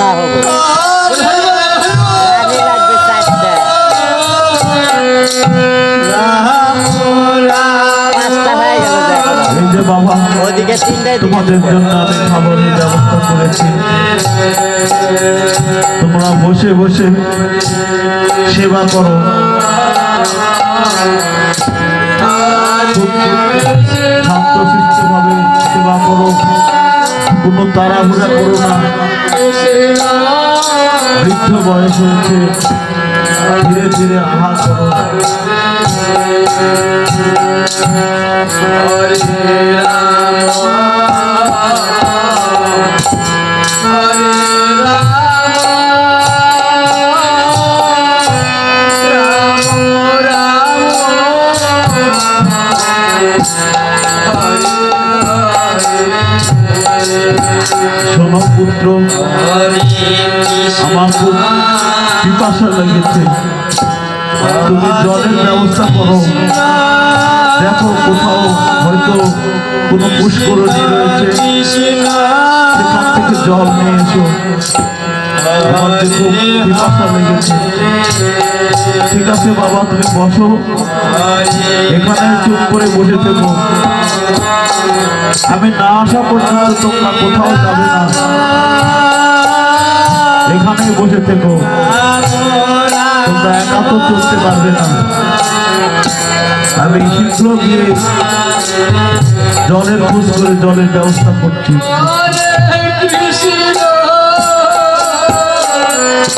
পাতলা হবে। তোমাদের জন্য আমি খাবারের ব্যবস্থা করেছি। তোমরা বসে বসে সেবা করো। শান্তশিষ্টভাবে সেবা করো। কোনো তাড়াহুড়া করো না বৃদ্ধ বয়স হয়েছে ধীরে ধীরে আহার করো শোনো পুত্র আমার খুব পিপাসা লেগেছে। তুমি জলের ব্যবস্থা করো। দেখো কোথাও হয়তো কোনো পুষ্করণী রয়েছে। সেখান থেকে জল নিয়ে এসো। ঠিক আছে বাবা তুমি বসো এখানে চুপ করে বসে থেকো আমি না। আসা পর্যন্ত তোমরা কোথাও যাবে না। এখানেই বসে থেকো চলতে পারবে না। আমি শীঘ্র গিয়ে জলের খোঁজ করে জলের ব্যবস্থা করছি।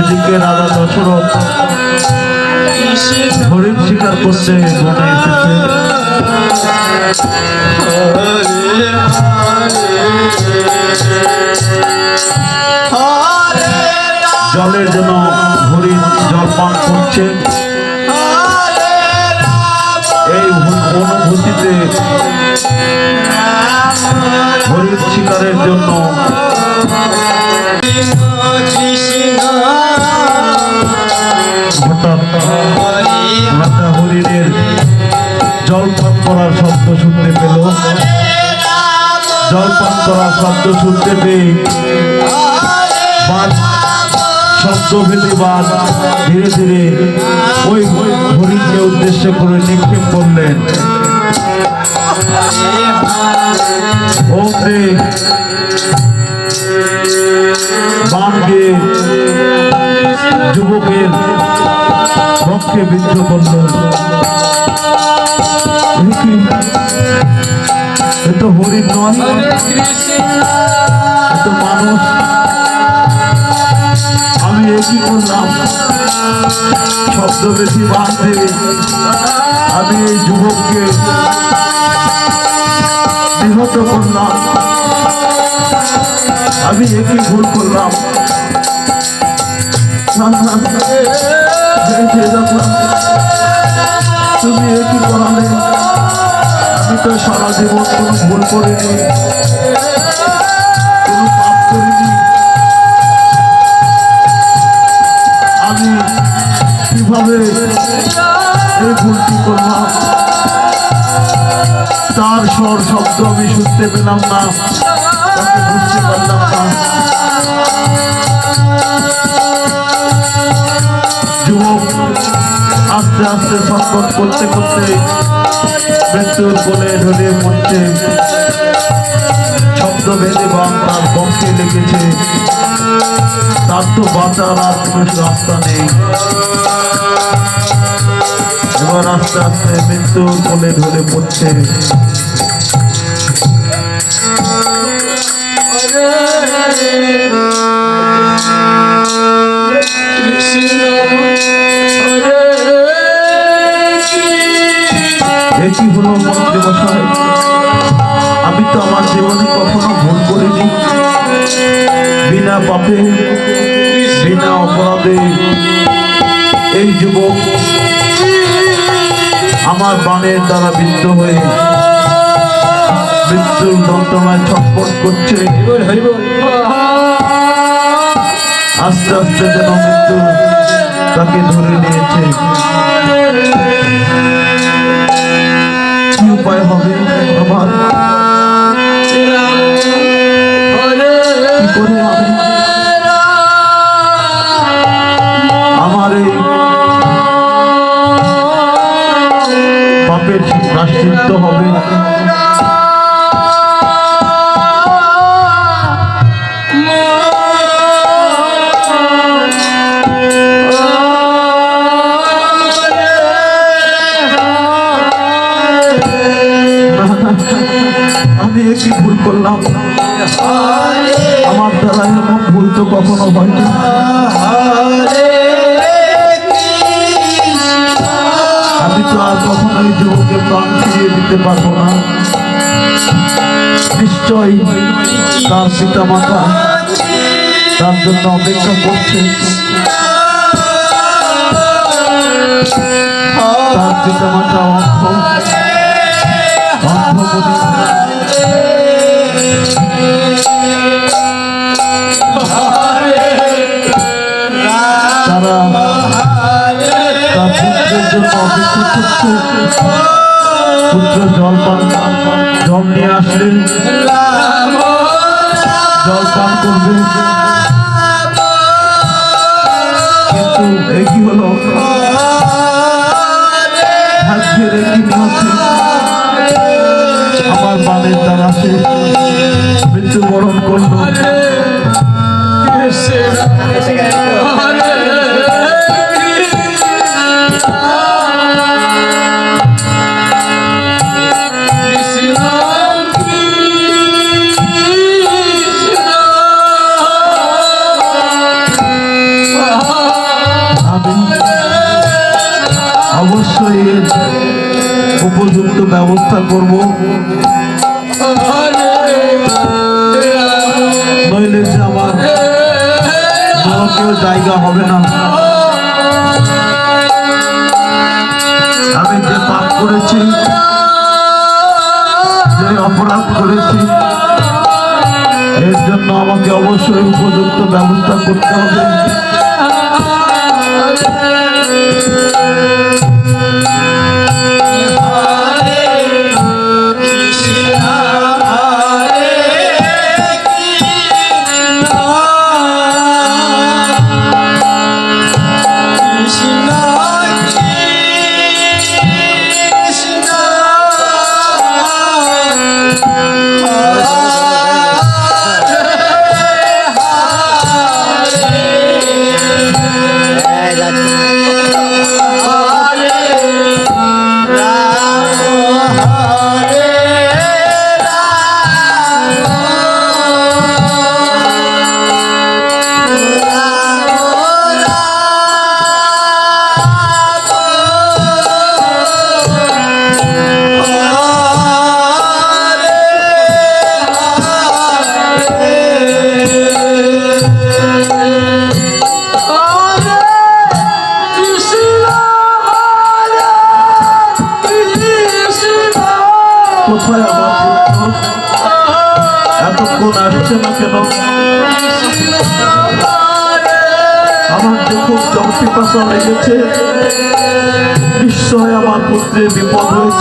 এদিকে রাজা দশরথ হরিণ শিকার করছে এসেছে। শুনতে পেল জল পান করার শব্দ শুনতে পেয়ে শব্দ ভেদে বাজ ধীরে ধীরে ওই হরিণকে উদ্দেশ্য করে নিক্ষেপ করলেন। ওমরে গিয়ে যুবকের পক্ষে বিদ্ধ করল এ নয় তো মানুষ। আমি একই করলাম? শব্দ বেশি বাঁধতে আমি এই যুবককে নিহত করলাম। আমি একই ভুল করলাম। তুমি একই করালে? আমি তো সারা জীবন কোনো ভুল করিনি কোনো পাপ করিনি। আমি কীভাবে এই ভুলটি করলাম? তার স্বর শব্দ আমি শুনতে পেলাম না। তাকে বুঝতে পারলাম না। যুবক, আস্তে আস্তে সংকট করতে করতে মৃত্যুর কোলে ঢলে মরছে। শব্দ বেঁধে বাম তার বংশে লেগেছে তার তো বাঁচার আর কোনো রাস্তা নেই। এবার আস্তে আস্তে মৃত্যুর কোলে ঢলে পড়ছে একই বাণের দ্বারা বিদ্ধ হয়ে মৃত্যুর যন্ত্রণায় ছটফট করছে। আস্তে আস্তে যেন মৃত্যু তাকে ধরে নিয়েছে। কি উপায় হবে আমার? আমার এই প্রাশ্চিত্য হবে। আমি এ কি ভুল করলাম। আমার দ্বারা এমন ভুল তো কখনো হয়নি। দিতে পারব না। নিশ্চয়ই তার পিতা মাতা তার জন্য অপেক্ষা করছে। তার পিতা মাতা তারা তার জন্য অপেক্ষা করছে। পুত্র জল পান, জল নিয়ে আসলেন। জল পান করবে কিন্তু একই হলো? ভাগ্যের নিয়তি আমার বানের দ্বারা সে উপযুক্ত ব্যবস্থা করব। নইলে যে আমার জায়গা হবে না। আমি যে পাপ করেছি, যে অপরাধ করেছি, এর জন্য আমাকে অবশ্যই উপযুক্ত ব্যবস্থা করতে হবে।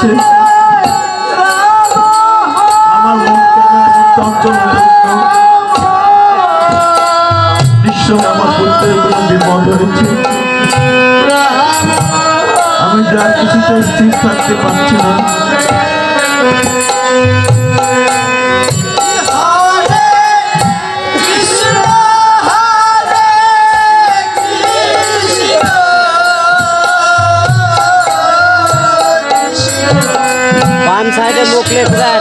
বিপদ আমার মন কেন এমন চঞ্চল হয়ে? নিশ্চয় আমার পুত্রের কোনো বিপদ হয়েছে আমি যা কিছুতে স্থির থাকতে পারছি না। Let's.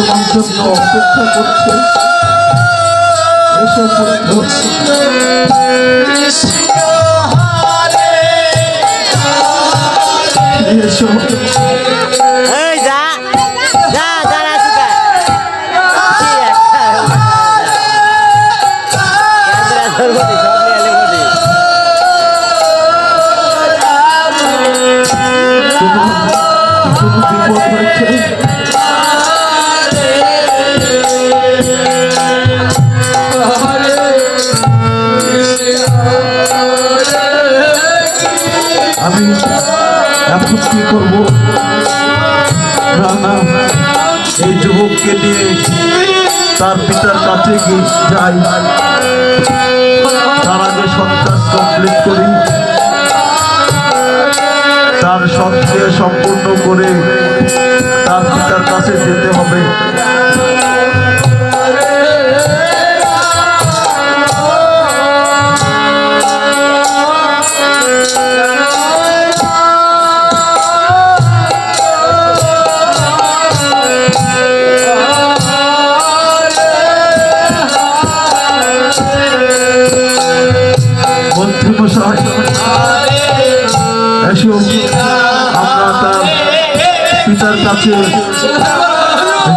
তোমার জন্য অপেক্ষা করছে। এসব পুত্র এখন কি করব। না এই যুবককে নিয়ে তার পিতার কাছে গিয়ে যাই। তার আগে সন্ত্রাস কমপ্লিট করি। তার সক্রিয় সম্পূর্ণ করে তার পিতার কাছে যেতে হবে।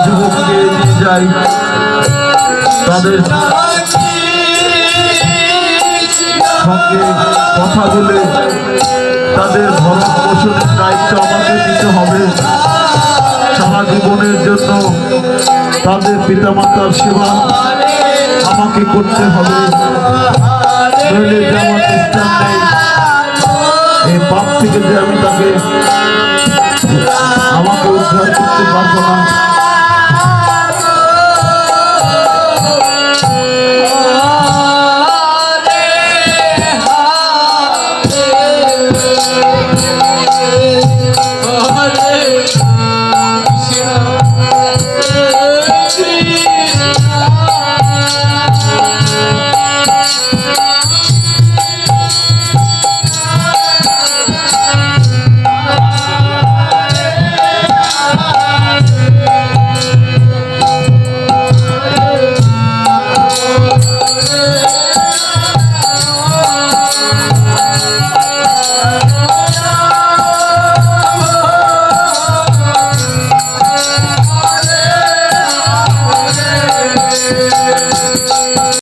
যুবককে যাই তাদের সঙ্গে কথা বলে তাদের ভরণ পোষণের দায়িত্ব আমাকে দিতে হবে সারা জীবনের জন্য তাদের পিতামাতার সেবা আমাকে করতে হবে নইলে যে আমার নিস্তার নেই এই পাপ থেকে যে আমি তাকে করতে পারব না